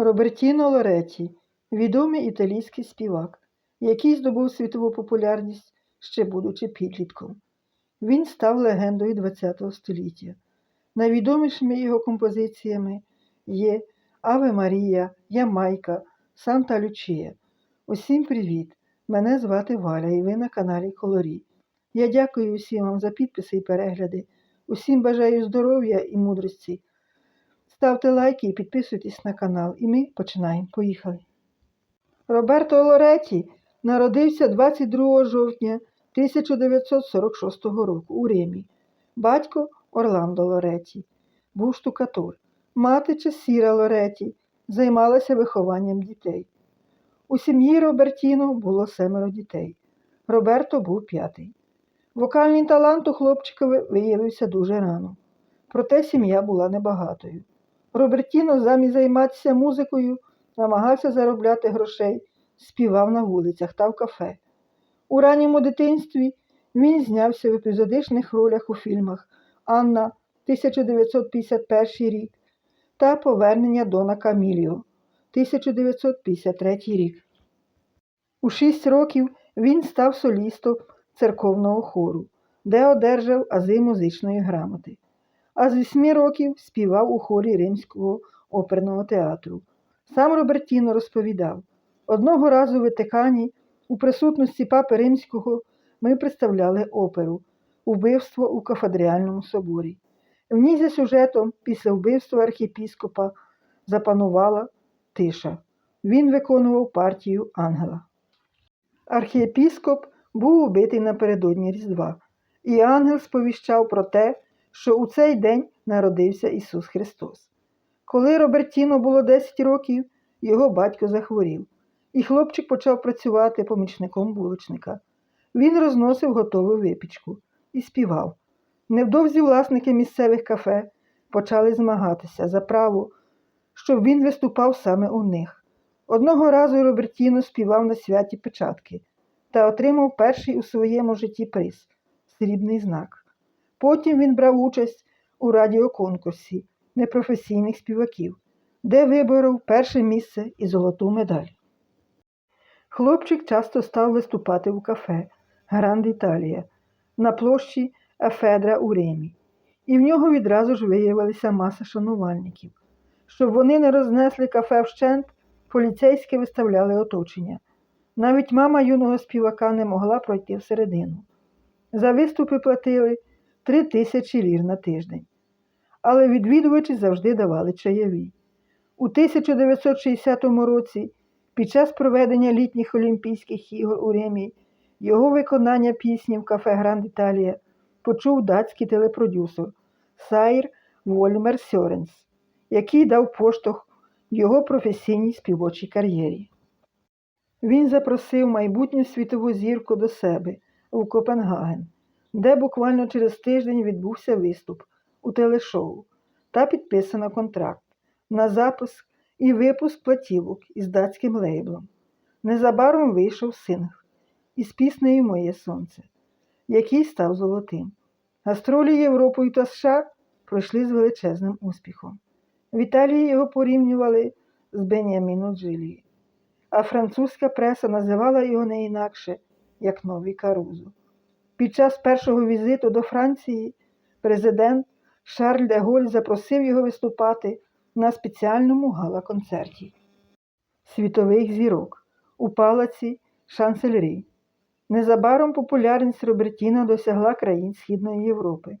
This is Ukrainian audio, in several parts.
Робертіно Лоретті відомий італійський співак, який здобув світову популярність ще будучи підлітком. Він став легендою ХХ століття. Найвідомішими його композиціями є Аве Марія, Ямайка, Санта Лючія. Усім привіт! Мене звати Валя і ви на каналі Колорі. Я дякую усім вам за підписи і перегляди. Усім бажаю здоров'я і мудрості. Ставте лайки і підписуйтесь на канал. І ми починаємо. Поїхали. Роберто Лоретті народився 22 жовтня 1946 року у Римі. Батько Орландо Лоретті був штукатур. Мати Чесіра Лоретті займалася вихованням дітей. У сім'ї Робертіно було семеро дітей. Роберто був п'ятий. Вокальний талант у хлопчика виявився дуже рано. Проте сім'я була небагатою. Робертіно замість займатися музикою намагався заробляти грошей, співав на вулицях та в кафе. У ранньому дитинстві він знявся в епізодичних ролях у фільмах Анна 1951 рік та Повернення Дона Каміліо 1953 рік. У шість років він став солістом церковного хору, де одержав ази музичної грамоти. А з вісьми років співав у хорі Римського оперного театру. Сам Робертіно розповідав, одного разу в Ватикані у присутності папи Римського ми представляли оперу Убивство у кафедріальному соборі. В ній за сюжетом після вбивства архієпіскопа запанувала тиша. Він виконував партію ангела. Архієпіскоп був убитий напередодні Різдва, і ангел сповіщав про те, що у цей день народився Ісус Христос. Коли Робертіно було 10 років, його батько захворів, і хлопчик почав працювати помічником булочника. Він розносив готову випічку і співав. Невдовзі власники місцевих кафе почали змагатися за право, щоб він виступав саме у них. Одного разу Робертіно співав на святі печатки та отримав перший у своєму житті приз срібний знак. Потім він брав участь у радіоконкурсі непрофесійних співаків, де виборов перше місце і золоту медаль. Хлопчик часто став виступати у кафе Гранд Італія на площі Ефедра у Римі, і в нього відразу ж виявилася маса шанувальників. Щоб вони не рознесли кафе вщент, поліцейські виставляли оточення. Навіть мама юного співака не могла пройти всередину. За виступи платили три тисячі лір на тиждень. Але відвідувачі завжди давали чайові. У 1960 році, під час проведення літніх Олімпійських ігор у Римі, його виконання пісні в кафе Гранд Італія почув датський телепродюсер Сайр Вольмер Сьоренс, який дав поштовх його професійній співочій кар'єрі. Він запросив майбутню світову зірку до себе у Копенгаген, де буквально через тиждень відбувся виступ у телешоу та підписано контракт на запуск і випуск платівок із датським лейблом. Незабаром вийшов сингл із піснею Моє сонце, який став золотим. Гастролі Європою та США пройшли з величезним успіхом. В Італії його порівнювали з Беніаміно Джилі, а французька преса називала його не інакше, як новий Карузо. Під час першого візиту до Франції президент Шарль де Голь запросив його виступати на спеціальному гала-концерті світових зірок у палаці Шансельрі. Незабаром популярність Робертіно досягла країн Східної Європи,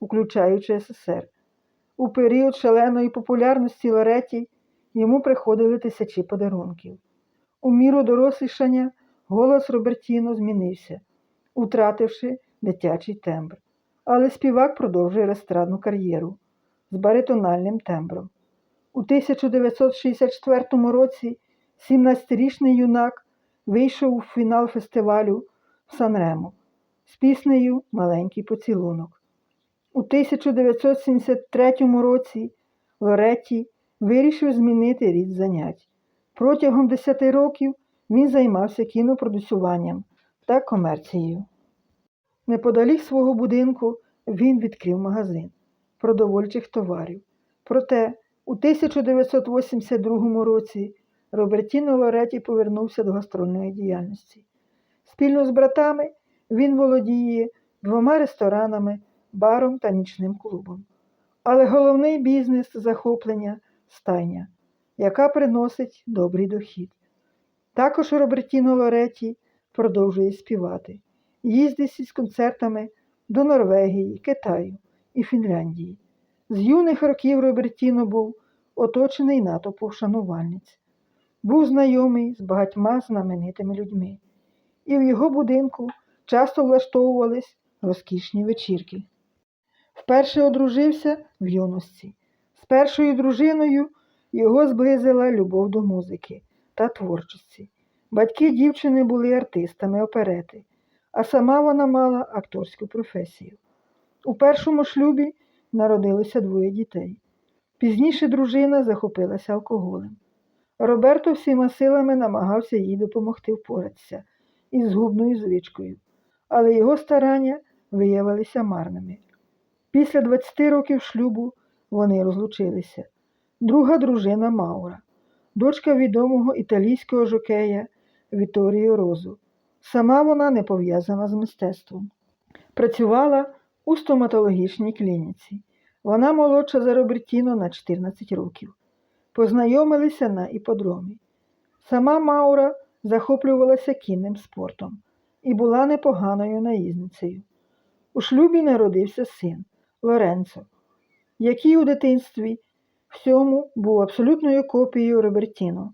включаючи СССР. У період шаленої популярності Лореті йому приходили тисячі подарунків. У міру дорослішання голос Робертіно змінився, утративши дитячий тембр. Але співак продовжує естрадну кар'єру з баритональним тембром. У 1964 році 17-річний юнак вийшов у фінал фестивалю в Санремо з піснею Маленький поцілунок. У 1973 році Лоретті вирішив змінити рід занять. Протягом 10 років він займався кінопродюсуванням та комерцією. Неподалік свого будинку він відкрив магазин продовольчих товарів. Проте У 1982 році Робертіно Лореті повернувся до гастрольної діяльності. Спільно з братами він володіє двома ресторанами, баром та нічним клубом. Але головний бізнес захоплення стайня, яка приносить добрий дохід. Також Робертіно Лореті продовжує співати, їздить із концертами до Норвегії, Китаю і Фінляндії. З юних років Робертіно був оточений натовпом шанувальниць, був знайомий з багатьма знаменитими людьми, і в його будинку часто влаштовувались розкішні вечірки. Вперше одружився в юності. З першою дружиною його зблизила любов до музики та творчості. Батьки дівчини були артистами оперети, а сама вона мала акторську професію. У першому шлюбі народилося двоє дітей. Пізніше дружина захопилася алкоголем. Роберто всіма силами намагався їй допомогти впоратися із згубною звичкою, але його старання виявилися марними. Після 20 років шлюбу вони розлучилися. Друга дружина Маура, дочка відомого італійського жокея Віторіо Розу. Сама вона не пов'язана з мистецтвом. Працювала у стоматологічній клініці. Вона молодша за Робертіно на 14 років. Познайомилися на іподромі. Сама Маура захоплювалася кінним спортом і була непоганою наїзницею. У шлюбі народився син Лоренцо, який у дитинстві всьому був абсолютною копією Робертіно.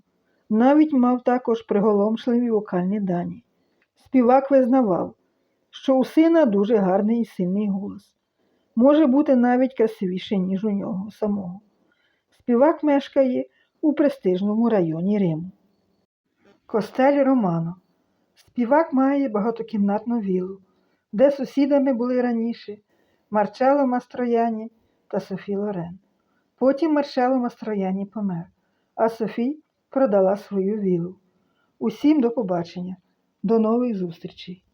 Навіть мав також приголомшливі вокальні дані. Співак визнавав, що у сина дуже гарний і сильний голос. Може бути навіть красивіший, ніж у нього самого. Співак мешкає у престижному районі Риму. Костель Романо. Співак має багатокімнатну віллу, де сусідами були раніше Марчело Мастрояні та Софі Лорен. Потім Марчело Мастрояні помер, а Софі продала свою віллу. Усім до побачення, до нових зустрічей!